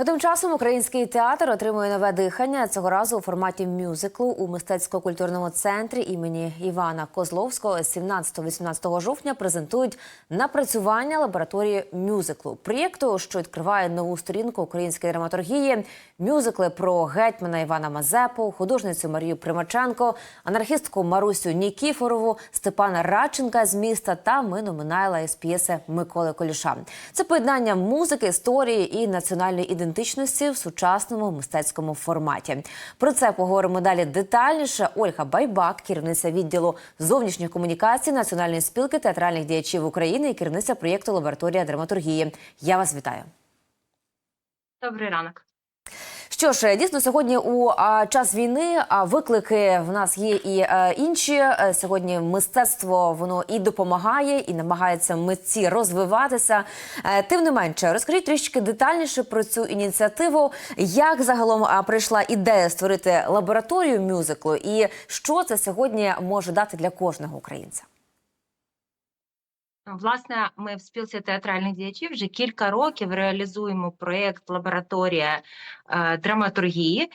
А Тим часом український театр отримує нове дихання цього разу у форматі мюзиклу у мистецько-культурному центрі імені Івана Козловського. 17-18 жовтня презентують напрацювання лабораторії мюзиклу проєкту, що відкриває нову сторінку української драматургії. Мюзикли про гетьмана Івана Мазепу, художницю Марію Примаченко, анархістку Марусю Нікіфорову, Степана Радченка з міста та Мину Минайла із п'єси Миколи Коліша. Це поєднання музики, історії і національної ідентичності в сучасному мистецькому форматі. Про це поговоримо далі детальніше. Ольга Байбак, керівниця відділу зовнішніх комунікацій Національної спілки театральних діячів України і керівниця проєкту Лабораторія драматургії. Я вас вітаю. Добрий ранок. Що ж, дійсно, сьогодні у час війни а, виклики в нас є і а, інші. Е, Сьогодні мистецтво воно і допомагає, і намагається митці розвиватися. Е, Тим не менше, розкажіть трішки детальніше про цю ініціативу. Як загалом прийшла ідея створити лабораторію мюзиклу, і що це сьогодні може дати для кожного українця? Власне, ми в спілці театральних діячів вже кілька років реалізуємо проєкт лабораторія е, драматургії,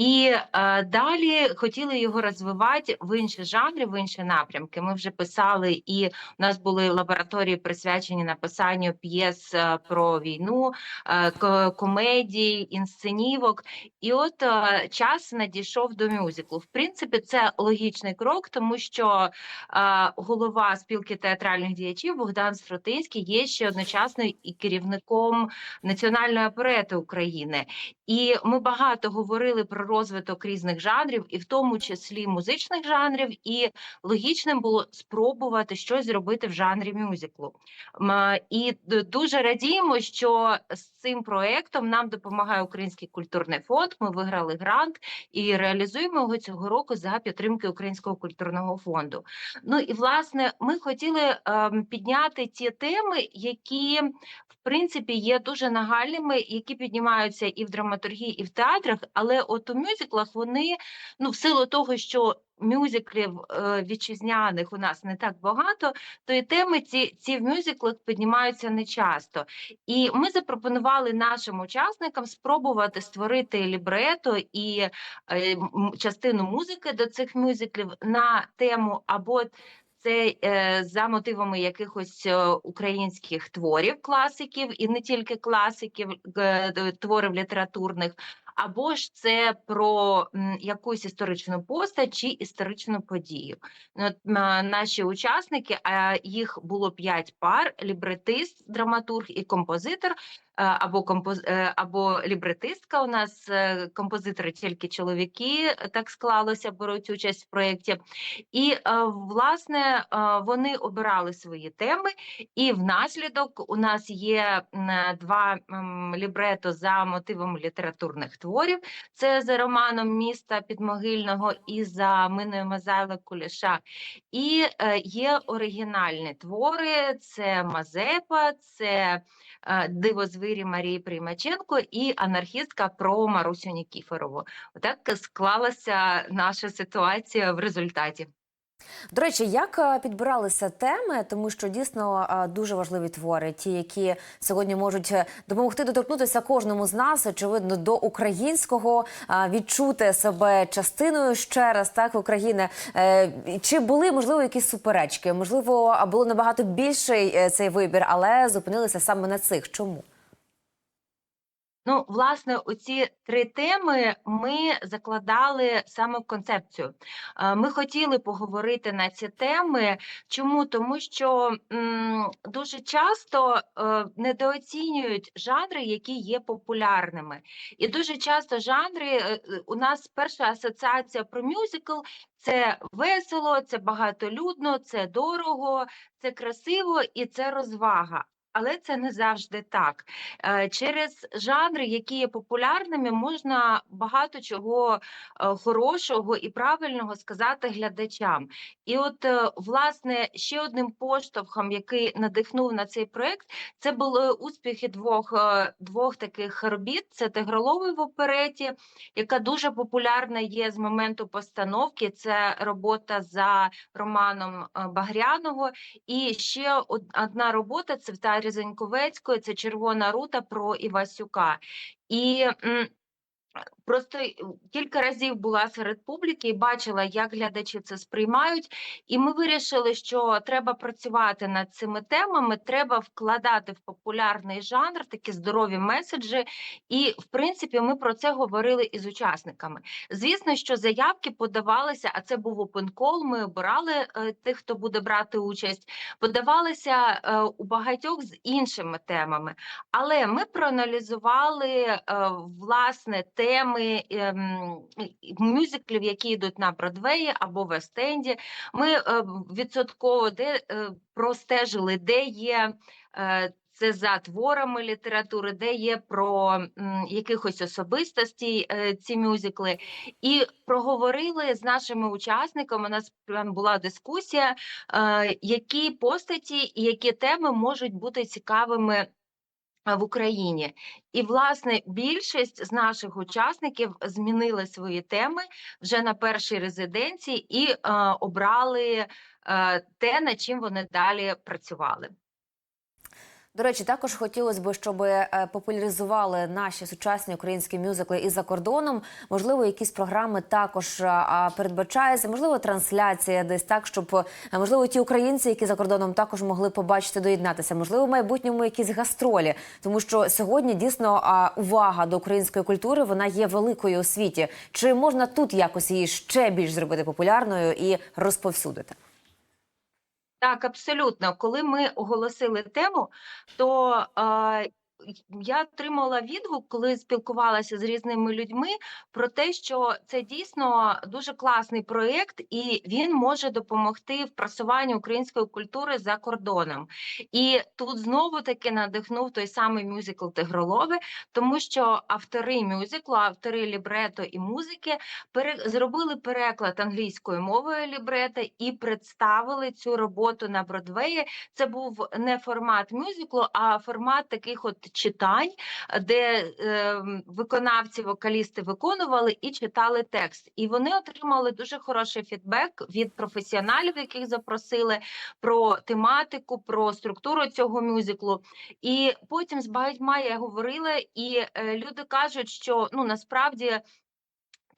і е, далі хотіли його розвивати в інші жанри, в інші напрямки. Ми вже писали, і у нас були лабораторії присвячені написанню п'єс е, про війну, е, комедій, інсценівок. І от е, час надійшов до мюзиклу. В принципі, це логічний крок, тому що е, голова спілки театральних діячів Богдан Стротинський є ще одночасно і керівником національної оперети України. І ми багато говорили про розвиток різних жанрів, і в тому числі музичних жанрів. І логічним було спробувати щось зробити в жанрі мюзиклу. І дуже радіємо, що з цим проектом нам допомагає Український культурний фонд. Ми виграли грант і реалізуємо його цього року за підтримки Українського культурного фонду. Ну і власне ми хотіли ем, підняти ті теми, які в принципі є дуже нагальними, які піднімаються і в драматургії, і в театрах. Але от у мюзиклах вони ну в силу того, що мюзиклів е, вітчизняних у нас не так багато, то і теми ці, ці в мюзиклах піднімаються не часто. І ми запропонували нашим учасникам спробувати створити лібрето і е, частину музики до цих мюзиклів на тему або це е, за мотивами якихось е, українських творів, класиків, і не тільки класиків, д- творів літературних, або ж це про м, якусь історичну постать чи історичну подію. Ну, От, м, наші учасники, а їх було п'ять пар: лібретист, драматург і композитор. Е, Або композ... е, або лібретистка у нас е, композитори тільки чоловіки, так склалося, беруть участь в проєкті. І власне вони обирали свої теми, і внаслідок у нас є два лібрето за мотивом літературних творів. Це за романом міста Підмогильного і за Миною Мазайла Куліша. І є оригінальні твори: це Мазепа, це е, Дивозвирі Марії Приймаченко і анархістка про Марусю Нікіфорову. Отак склалася наша ситуація в результаті. До речі, як е, підбиралися теми, тому що дійсно е, дуже важливі твори, ті, які сьогодні можуть е, допомогти доторкнутися кожному з нас, очевидно, до українського, відчути себе частиною ще раз, так України. Чи були можливо якісь суперечки? Можливо, було набагато більший цей вибір, але зупинилися саме на цих. Чому? Ну, власне, оці три теми ми закладали саме в концепцію. Е, Ми хотіли поговорити на ці теми. Чому? Тому що дуже часто е, недооцінюють жанри, які є популярними. І дуже часто жанри е, у нас перша асоціація про мюзикл це весело, це багатолюдно, це дорого, це красиво і це розвага. Але це не завжди так. Е, Через жанри, які є популярними, можна багато чого е, хорошого і правильного сказати глядачам. І от, е, власне, ще одним поштовхом, який надихнув на цей проект, це були успіхи двох, двох таких робіт: це Тигроловий в опереті, яка дуже популярна є з моменту постановки. Це робота за романом Багряного. І ще одна робота це в Заньковецької. Це Червона рута про Івасюка. І Просто кілька разів була серед публіки і бачила, як глядачі це сприймають. І ми вирішили, що треба працювати над цими темами, треба вкладати в популярний жанр такі здорові меседжі. І, в принципі, ми про це говорили із учасниками. Звісно, що заявки подавалися, а це був call, Ми обирали е, тих, хто буде брати участь. Подавалися е, у багатьох з іншими темами. Але ми проаналізували е, власне теми ем, мюзиклів, які йдуть на Бродвеї або Вест-Енді. Ми е, відсотково де е, простежили, де є. е, Це за творами літератури, де є про м, якихось особистостей е, ці мюзикли, і проговорили з нашими учасниками. У нас прям була дискусія, е, які постаті і які теми можуть бути цікавими в Україні. І, власне, більшість з наших учасників змінили свої теми вже на першій резиденції і е, обрали е, те, над чим вони далі працювали. До речі, також хотілося б, щоб е, популяризували наші сучасні українські мюзикли і за кордоном. Можливо, якісь програми також е, передбачаються, можливо, трансляція десь так, щоб е, можливо ті українці, які за кордоном також могли побачити, доєднатися. Можливо, в майбутньому якісь гастролі, тому що сьогодні дійсно увага до української культури вона є великою у світі. Чи можна тут якось її ще більш зробити популярною і розповсюдити? Так, абсолютно. Коли ми оголосили тему, то е, я отримала відгук, коли спілкувалася з різними людьми, про те, що це дійсно дуже класний проєкт, і він може допомогти в просуванні української культури за кордоном. І тут знову таки надихнув той самий мюзикл Тигролови, тому що автори мюзиклу, автори лібрето і музики пере... зробили переклад англійською мовою лібрета і представили цю роботу на Бродвеї. Це був не формат мюзиклу, а формат таких от читань, де е, виконавці, вокалісти виконували і читали текст. І вони отримали дуже хороший фідбек від професіоналів, яких запросили про тематику, про структуру цього мюзиклу. І потім з багатьма я говорила, і е, люди кажуть, що ну насправді.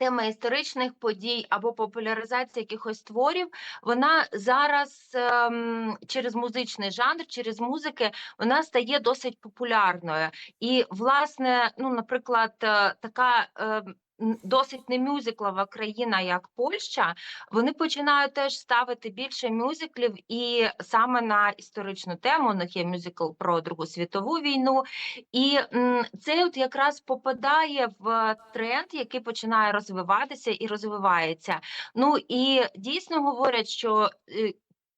Тема історичних подій або популяризація якихось творів, вона зараз ем, через музичний жанр, через музики, вона стає досить популярною. І, власне, ну, наприклад, е, така. ем, Досить не мюзиклова країна, як Польща, вони починають теж ставити більше мюзиклів, і саме на історичну тему у них є мюзикл про Другу світову війну, і це от якраз попадає в тренд, який починає розвиватися і розвивається. Ну і дійсно говорять, що е,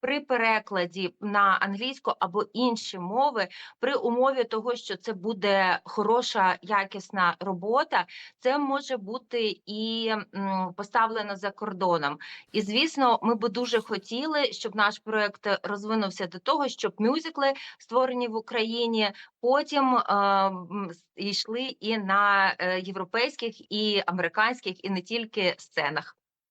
при перекладі на англійську або інші мови, при умові того, що це буде хороша якісна робота, це може бути і поставлено за кордоном. І звісно, ми би дуже хотіли, щоб наш проект розвинувся до того, щоб мюзикли, створені в Україні, потім е, йшли і на е, європейських, і американських, і не тільки сценах.